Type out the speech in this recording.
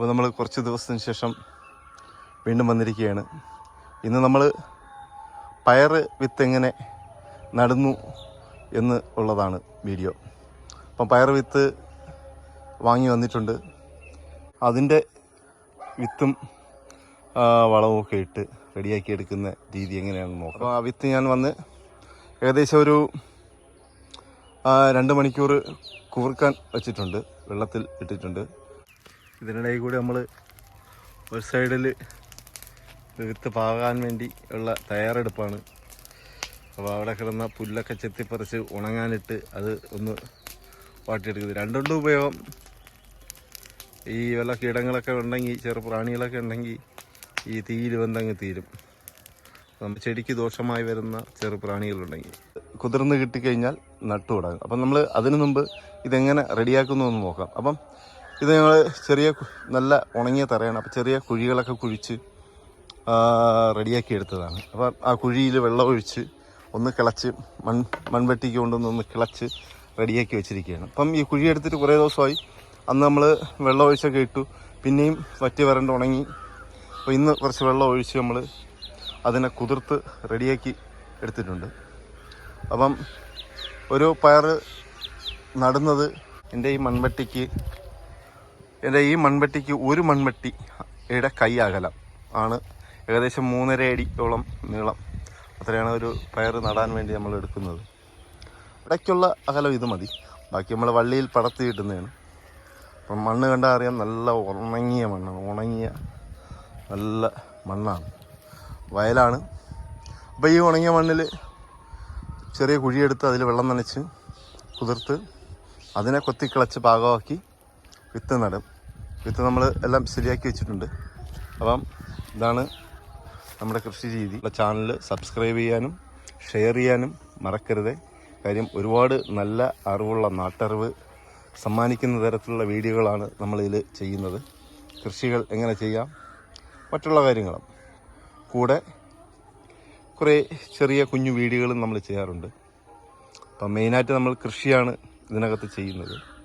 അപ്പോൾ നമ്മൾ കുറച്ച് ദിവസത്തിന് ശേഷം വീണ്ടും വന്നിരിക്കുകയാണ്. ഇന്ന് നമ്മൾ പയർ വിത്ത് എങ്ങനെ നടുന്നു എന്ന് ഉള്ളതാണ് വീഡിയോ. അപ്പം പയർ വിത്ത് വാങ്ങി വന്നിട്ടുണ്ട്. അതിന്റെ വിത്തും വളവും ഒക്കെ ഇട്ട് റെഡിയാക്കി എടുക്കുന്ന രീതി എങ്ങനെയാണെന്ന് നോക്കാം. അപ്പോൾ ആ വിത്ത് ഞാൻ വന്ന് ഏകദേശം ഒരു രണ്ട് മണിക്കൂർ കുവർക്കാൻ വെച്ചിട്ടുണ്ട്. വെള്ളത്തിൽ ഇട്ടിട്ടുണ്ട്. ഇതിനിടയിൽ കൂടി നമ്മൾ ഒരു സൈഡിൽ വിത്ത് പാകാൻ വേണ്ടി ഉള്ള തയ്യാറെടുപ്പാണ്. അപ്പോൾ അവിടെ കിടന്ന പുല്ലൊക്കെ ചെത്തിപ്പറിച്ച് ഉണങ്ങാനിട്ട് അത് ഒന്ന് വാട്ടിയെടുക്കുന്നത്. രണ്ടുണ്ട് ഉപയോഗം. ഈ വല്ല കീടങ്ങളൊക്കെ ഉണ്ടെങ്കിൽ ചെറു പ്രാണികളൊക്കെ ഉണ്ടെങ്കിൽ ഈ തീയിൽ വന്നങ്ങ് തീരും. നമ്മൾ ചെടിക്ക് ദോഷമായി വരുന്ന ചെറു പ്രാണികളുണ്ടെങ്കിൽ കുതിർന്ന് കിട്ടിക്കഴിഞ്ഞാൽ നട്ടു തുടങ്ങും അപ്പം നമ്മൾ അതിനു മുമ്പ് ഇതെങ്ങനെ റെഡിയാക്കുന്നു എന്ന് നോക്കാം. അപ്പം ഇത് ഞങ്ങൾ ചെറിയ നല്ല ഉണങ്ങിയ തറയാണ്. അപ്പോൾ ചെറിയ കുഴികളൊക്കെ കുഴിച്ച് റെഡിയാക്കി എടുത്തതാണ്. അപ്പം ആ കുഴിയിൽ വെള്ളം ഒഴിച്ച് ഒന്ന് കിളച്ച് മൺ മൺവെട്ടിക്ക് കൊണ്ടൊന്ന് ഒന്ന് കിളച്ച് റെഡിയാക്കി വെച്ചിരിക്കുകയാണ്. അപ്പം ഈ കുഴി എടുത്തിട്ട് കുറേ ദിവസമായി. അന്ന് നമ്മൾ വെള്ളം ഒഴിച്ചൊക്കെ ഇട്ടു. പിന്നെയും വറ്റി വരണ്ട് ഉണങ്ങി. അപ്പോൾ ഇന്ന് കുറച്ച് വെള്ളം ഒഴിച്ച് നമ്മൾ അതിനെ കുതിർത്ത് റെഡിയാക്കി എടുത്തിട്ടുണ്ട്. അപ്പം ഒരു പയർ നടുന്നത് എന്റെ ഈ മൺവെട്ടിക്ക് എന്റെ ഈ മൺവെട്ടിക്ക് ഒരു മൺവെട്ടിയുടെ കൈ അകലം ആണ്. ഏകദേശം മൂന്നര അടിയോളം നീളം. അത്രയാണ് ഒരു പയർ നടാൻ വേണ്ടി നമ്മൾ എടുക്കുന്നത്. ഇടയ്ക്കുള്ള അകലം ഇത് മതി. ബാക്കി നമ്മൾ വള്ളിയിൽ പടത്തി കിട്ടുന്നതാണ് അപ്പം മണ്ണ് കണ്ടാൽ അറിയാം നല്ല ഉണങ്ങിയ മണ്ണാണ്. ഉണങ്ങിയ നല്ല മണ്ണാണ്. വയലാണ്. അപ്പോൾ ഈ ഉണങ്ങിയ മണ്ണിൽ ചെറിയ കുഴിയെടുത്ത് അതിൽ വെള്ളം നനച്ച് കുതിർത്ത് അതിനെ കൊത്തിക്കിളച്ച് പാകമാക്കി വിത്ത് നടും. വിത്ത് നമ്മൾ എല്ലാം ശരിയാക്കി വെച്ചിട്ടുണ്ട്. അപ്പം ഇതാണ് നമ്മുടെ കൃഷി രീതി. ചാനൽ സബ്സ്ക്രൈബ് ചെയ്യാനും ഷെയർ ചെയ്യാനും മറക്കരുത്. കാര്യം ഒരുപാട് നല്ല അറിവുള്ള നാട്ടറിവ് സമ്മാനിക്കുന്ന തരത്തിലുള്ള വീഡിയോകളാണ് നമ്മളിതിൽ ചെയ്യുന്നത്. കൃഷികൾ എങ്ങനെ ചെയ്യാം മറ്റുള്ള കാര്യങ്ങളും. കൂടെ കുറേ ചെറിയ കുഞ്ഞു വീഡിയോകളും നമ്മൾ ചെയ്യാറുണ്ട്. അപ്പം മെയിനായിട്ട് നമ്മൾ കൃഷിയാണ് ഇതിനകത്ത് ചെയ്യുന്നത്.